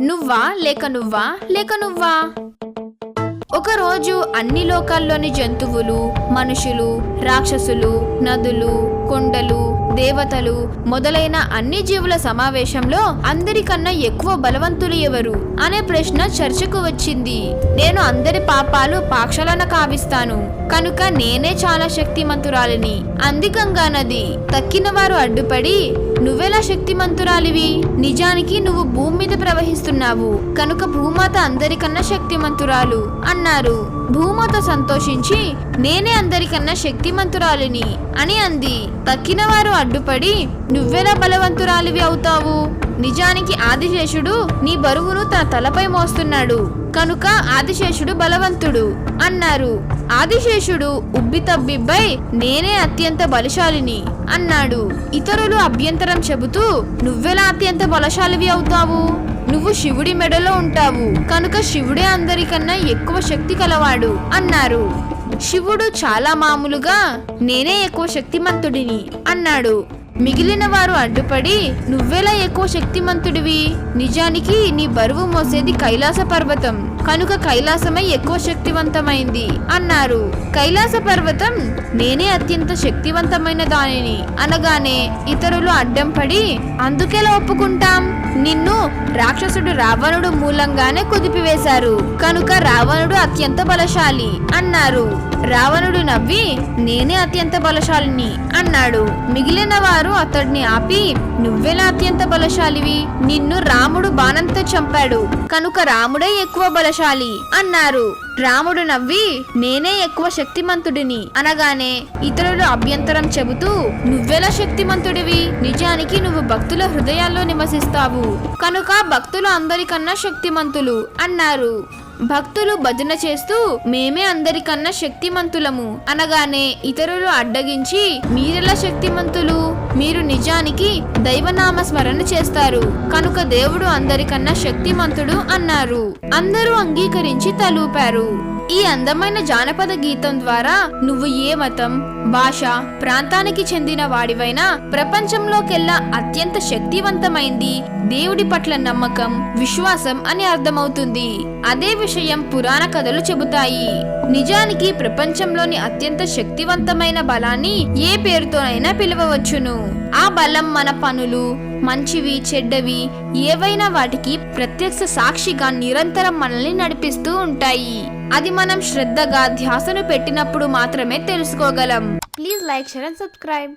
నువ్వా? లేక నువ్వా? లేక నువ్వా? ఒకరోజు అన్ని లోకాల్లోని జంతువులు మనుషులు రాక్షసులు నదులు కొండలు దేవతలు మొదలైన అన్ని జీవుల సమావేశంలో అందరికన్నా ఎక్కువ బలవంతులు ఎవరు? అనే ప్రశ్న చర్చకు వచ్చింది. నేను అందరి పాపాలు పాక్షలన కావిస్తాను. కనుక నేనే చాలా శక్తిమంతురాలిని. అంది నది తక్కిన వారు అడ్డుపడి నువ్వెలా శక్తిమంతురాలివి? నిజానికి నువ్వు భూమి మీద ప్రవహిస్తున్నావు. కనుక భూమాత అందరికన్నా శక్తిమంతురాలు అన్నారు. భూమాత సంతోషించి నేనే అందరికన్నా శక్తిమంతురాలిని అని అంది. తక్కిన వారు అడ్డుపడి నువ్వెలా బలవంతురాలివి అవుతావు? నిజానికి ఆదిశేషుడు నీ బరువును తన తలపై మోస్తున్నాడు. కనుక ఆదిశేషుడు బలవంతుడు అన్నారు. ఆదిశేషుడు ఉబ్బి తబ్బిబ్బై నేనే అత్యంత బలశాలిని. అన్నాడు. ఇతరులు అభ్యంతరం చెబుతూ నువ్వెలా అత్యంత బలశాలివి అవుతావు? నువ్వు శివుడి మెడలో ఉంటావు. కనుక శివుడే అందరికన్నా ఎక్కువ శక్తి కలవాడు అన్నారు. శివుడు చాలా మామూలుగా నేనే ఎక్కువ శక్తిమంతుడిని అన్నాడు. మిగిలిన వారు అడ్డుపడి నువ్వెలా ఎక్కువ శక్తిమంతుడివి? నిజానికి నీ బరువు మోసేది కైలాస పర్వతం. కనుక కైలాసమై ఎక్కువ శక్తివంతమైంది అన్నారు. కైలాస పర్వతం నేనే అత్యంత శక్తివంతమైన దానిని. అనగానే ఇతరులు అడ్డం పడి అందుకెలా ఒప్పుకుంటాం? నిన్ను రాక్షసుడు రావణుడు మూలంగానే కుదిపివేశారు. కనుక రావణుడు అత్యంత బలశాలి అన్నారు. రావణుడు నవ్వి నేనే అత్యంత బలశాలిని అన్నాడు. మిగిలిన వారు అతడిని ఆపి నువ్వెలా అత్యంత బలశాలివి? నిన్ను రాముడు బాణంతో చంపాడు. కనుక రాముడే ఎక్కువ బలశాలి అన్నారు. రాముడు నవ్వి నేనే ఎక్కువ శక్తిమంతుడిని అనగానే ఇతరులు అభ్యంతరం చెబుతూ నువ్వెలా శక్తిమంతుడివి? నిజానికి నువ్వు భక్తుల హృదయాల్లో నివసిస్తావు. కనుక భక్తులు అందరికన్నా శక్తిమంతులు అన్నారు. భక్తులు భజన చేస్తూ మేమే అందరికన్నా శక్తిమంతులము అనగానే ఇతరులు అడ్డగించి మీరెలా శక్తిమంతులు? మీరు నిజానికి దైవనామ స్మరణ చేస్తారు. కనుక దేవుడు అందరికన్నా శక్తిమంతుడు అన్నారు. అందరూ అంగీకరించి తలూపారు. ఈ అందమైన జానపద గీతం ద్వారా నువ్వు ఏ మతం భాష ప్రాంతానికి చెందిన వాడివైనా ప్రపంచంలోకెల్లా అత్యంత శక్తివంతమైంది. దేవుడి పట్ల నమ్మకం విశ్వాసం అని అర్థమవుతుంది. అదే విషయం పురాణ కథలు చెబుతాయి. నిజానికి ప్రపంచంలోని అత్యంత శక్తివంతమైన బలాన్ని ఏ పేరుతోనైనా పిలవవచ్చును. ఆ బలం మన పనులు మంచివి చెడ్డవి ఏవైనా వాటికి ప్రత్యక్ష సాక్షిగా నిరంతరం మనల్ని నడిపిస్తూ ఉంటాయి. అది మనం శ్రద్ధగా ధ్యాసను పెట్టినప్పుడు మాత్రమే తెలుసుకోగలం. Please like share and subscribe.